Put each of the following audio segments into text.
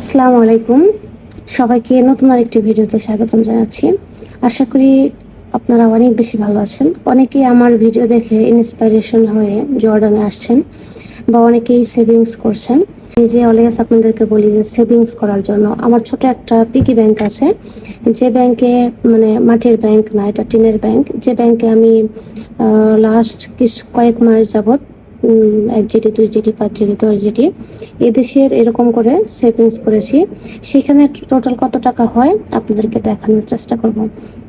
আসসালামু আলাইকুম। সবাইকে নতুন আরেকটি ভিডিওতে স্বাগতম জানাচ্ছি। আশা করি আপনারা অনেক বেশি ভালো আছেন। অনেকেই আমার ভিডিও দেখে ইন্সপাইরেশন হয়ে জর্ডানে আসছেন বা অনেকেই সেভিংস করছেন। এই যে অলওয়েজ আপনাদেরকে বলি যে সেভিংস করার জন্য আমার ছোট একটা পিকি ব্যাংক আছে। যে ব্যাংকে মানে মাটির ব্যাংক না, এটা টিনের ব্যাংক যে ব্যাংকে আমি লাস্ট কিছু কয়েক মাস যাবত এক জিডি দুই জিডি পাঁচ জিডি দশ জিডি এদেশের এরকম করে সেভিংস করেছি। সেখানে টোটাল কত টাকা হয় আপনাদেরকে দেখানোর চেষ্টা করব।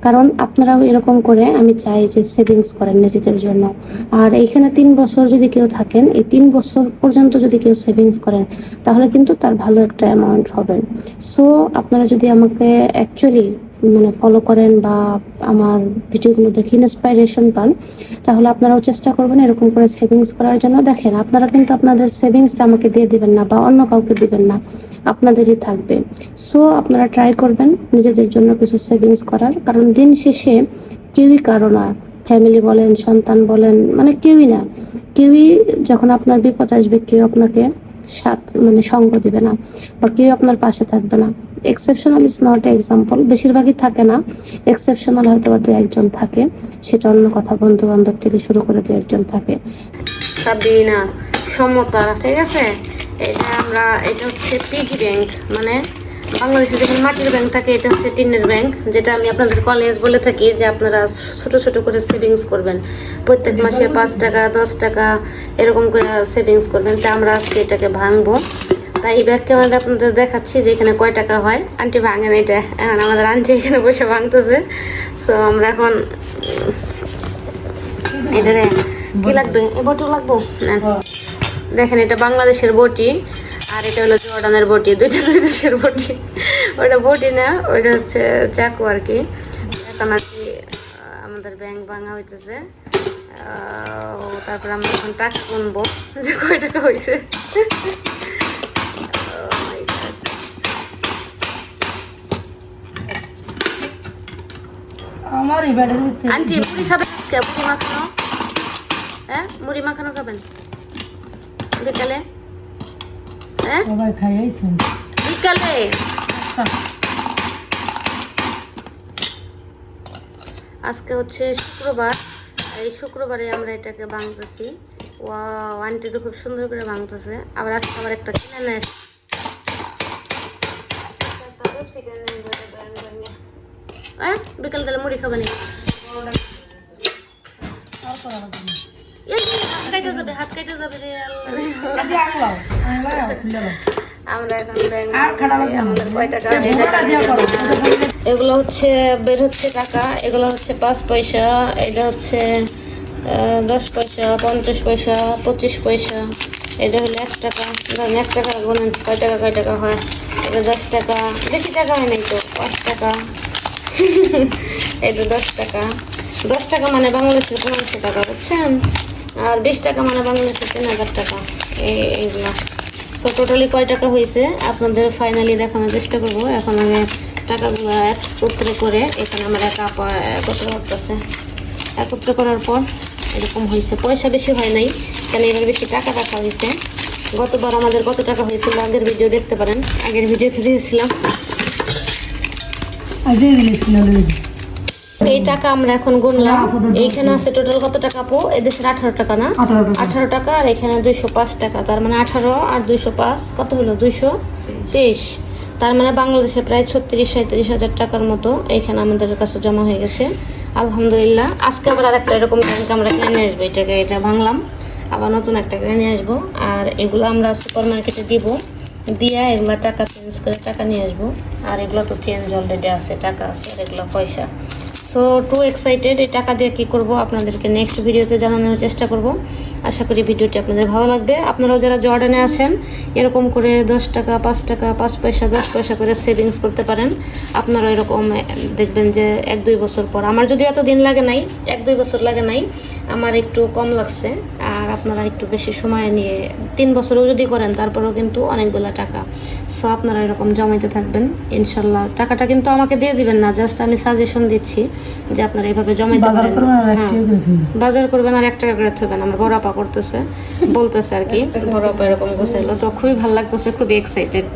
কারণ আপনারাও এরকম করে আমি চাই যে সেভিংস করেন নিজেদের জন্য। আর এইখানে তিন বছর যদি কেউ থাকেন, এই তিন বছর পর্যন্ত যদি কেউ সেভিংস করেন, তাহলে কিন্তু তার ভালো একটা অ্যামাউন্ট হবে। সো আপনারা যদি আমাকে অ্যাকচুয়ালি মানে ফলো করেন বা আমার ভিডিওগুলো দেখে ইন্সপাইরেশন পান, তাহলে আপনারাও চেষ্টা করবেন এরকম করে সেভিংস করার জন্য। দেখেন, আপনারা কিন্তু আপনাদের সেভিংসটা আমাকে দিয়ে দিবেন না বা অন্য কাউকে দিবেন না, আপনাদেরই থাকবে। সো আপনারা ট্রাই করবেন নিজেদের জন্য কিছু সেভিংস করার, কারণ দিন শেষে কেউই কারও না। ফ্যামিলি বলেন, সন্তান বলেন মানে কেউই না। কেউই যখন আপনার বিপদ আসবে, কেউ আপনাকে সাথ মানে সঙ্গ দিবে না বা কেউ আপনার পাশে থাকবে না। এক্সেপশনাল ইজ নট এক্সাম্পল বেশিরভাগই থাকে না। এক্সেপশনাল হয়তো বা দু একজন থাকে, সেটা অন্য কথা বন্ধু বান্ধব থেকে শুরু করে দু একজন থাকে। সমতা, ঠিক আছে? এটা আমরা, এটা হচ্ছে পিগি ব্যাংক মানে বাংলাদেশে যখন মাটির ব্যাংক থাকে এটা হচ্ছে টিনের ব্যাংক যেটা আমি আপনাদের কলেজ বলে থাকি যে আপনারা ছোট ছোট করে সেভিংস করবেন। প্রত্যেক মাসে পাঁচ টাকা দশ টাকা এরকম করে সেভিংস করবেন। তা আমরা আজকে এটাকে ভাঙবো। তাই এই ব্যাগ ক্যামেরা আপনাদের দেখাচ্ছি যে এখানে কয় টাকা হয়। আন্টি ভাঙেন এটা। এখন আমাদের আন্টি এখানে বসে ভাঙতেছে। সো আমরা এখন এটা কি লাগবে? এ বটু লাগবো? না। দেখেন এটা বাংলাদেশের বটি। আর এটা হলো জর্ডানের বটি দুইটা দুই দেশের বটি। ওটা বটি না ওইটা হচ্ছে চাকু আর কি। এখন আর কি আমাদের ব্যাংক ভাঙা হইতেছে। তারপর আমরা এখন টাকা গুনবো যে কয় টাকা হয়েছে Oh. আমার আন্টি মুড়ি খাবেন মুড়ি মাখানো? হ্যাঁ মুড়ি মাখানো খাবেন? বিকালে? হ্যাঁ? সবাই বিকালে। আচ্ছা। আজকে হচ্ছে শুক্রবার। এই শুক্রবারে আমরা এটাকে ভাঙতেছি। ও আন্টি তো খুব সুন্দর করে ভাঙতেছে। আবার আজকে আবার একটা কিনে নেয় হ্যাঁ বিকাল তাহলে মুড়ি খাবেন। এই যাবে হাত যাবে রে। আমরা এখন। আমাদের কয় টাকা এগুলো হচ্ছে বের হচ্ছে টাকা এগুলো হচ্ছে পাঁচ পয়সা এটা হচ্ছে দশ পয়সা পঞ্চাশ পয়সা পঁচিশ পয়সা এটা হলো এক টাকা। ধরেন এক টাকা গুনেন কয় টাকা কয় টাকা হয়? এটা দশ টাকা। বেশি টাকা হয় নাই তো পাঁচ টাকা। এটা দশ টাকা। দশ টাকা মানে বাংলাদেশের পনেরোশো টাকা বুঝছেন? আর বিশ টাকা মানে বাংলাদেশের তিন হাজার টাকা। এই, এইগুলো। সো টোটালি কয় টাকা হয়েছে আপনাদের ফাইনালি দেখানোর চেষ্টা করব। এখন আগে টাকাগুলো একত্র করে এখানে আমার এক একত্র করতেছে। একত্র করার পর এরকম হয়েছে পয়সা বেশি হয় নাই, কেন এবার বেশি টাকা রাখা হয়েছে গতবার আমাদের কত টাকা হয়েছিল আগের ভিডিও দেখতে পারেন। আগের ভিডিওতে দিয়েছিলাম। এই টাকা আমরা এখন গুনলাম। আচ্ছা, আচ্ছা, এইখানে আছে টোটাল কত টাকা আপু? এদেশের আঠারো টাকা না? আঠারো টাকা। আর এখানে দুইশো পাঁচ টাকা। তার মানে আঠারো আর দুইশো পাঁচ কত হলো? দুইশো তেইশ তার মানে বাংলাদেশে প্রায় ছত্রিশ সাঁত্রিশ হাজার টাকার মতো এখানে আমাদের কাছে জমা হয়ে গেছে। আলহামদুলিল্লাহ। আজকে আবার আরেকটা এরকম ব্যাংক আমরা কিনে নিয়ে আসব। এটাকে এটা ভাঙলাম। আবার নতুন একটা কিনে নিয়ে আসব। আর এগুলো আমরা সুপার মার্কেটে দিব। দিয়ে এগুলো টাকা চেঞ্জ করে টাকা নিয়ে আসব। আর এগুলো তো চেঞ্জ অলরেডি আছে। টাকা আছে আর এগুলো পয়সা। সো টু এক্সাইটেড এই টাকা দিয়ে কী করব আপনাদেরকে নেক্সট ভিডিওতে জানানোর চেষ্টা করব। আশা করি ভিডিওটি আপনাদের ভালো লাগবে। আপনারাও যারা জর্ডানে আছেন, এরকম করে দশ টাকা, পাঁচ টাকা, পাঁচ পয়সা, দশ পয়সা করে সেভিংস করতে পারেন। আপনারা এরকম দেখবেন যে এক দুই বছর পর। আমার যদি এত দিন লাগে নাই, এক দুই বছর লাগে নাই, আমার একটু কম লাগছে। আর আপনারা একটু বেশি সময় নিয়ে, তিন বছরও যদি করেন, তারপরেও কিন্তু অনেকগুলো টাকা। সো আপনারা এরকম জমাইতে থাকবেন। ইনশাল্লাহ, টাকাটা কিন্তু আমাকে দিয়ে দিবেন না, জাস্ট আমি সাজেশন দিচ্ছি। যে আপনারা এভাবে জমাইতে দিতে পারেন হ্যাঁ। বাজার করবেন আর এক টাকা করে থাকবেন আমার বড় আপা করতেছে বলতেছে আর কি বড় আপা এরকম গোছাইলো। তো খুবই ভালো লাগতেছে খুবই এক্সাইটেড